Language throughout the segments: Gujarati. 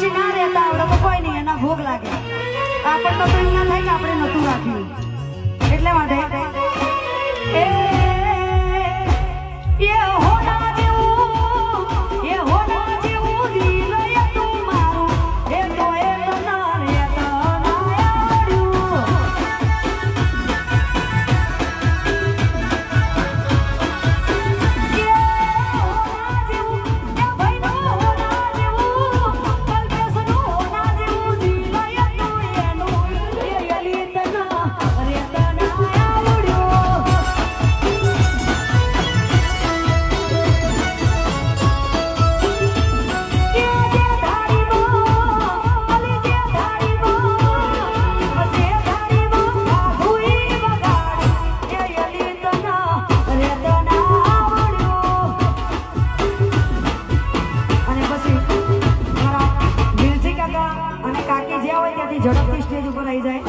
પછી ના રહેતા, આવડે તો કોઈ નહીં, એના ભોગ લાગે. આપણને તો એમ ના થાય કે આપણે નહોતું રાખ્યું. લઈ જાય.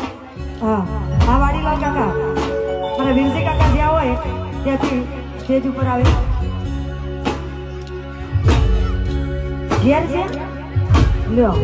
હા હા વાડીલાલ કાકા અને વિરજી કાકા જ્યાં હોય, ત્યાંથી સ્ટેજ ઉપર આવે. ઘેર છે? લ્યો.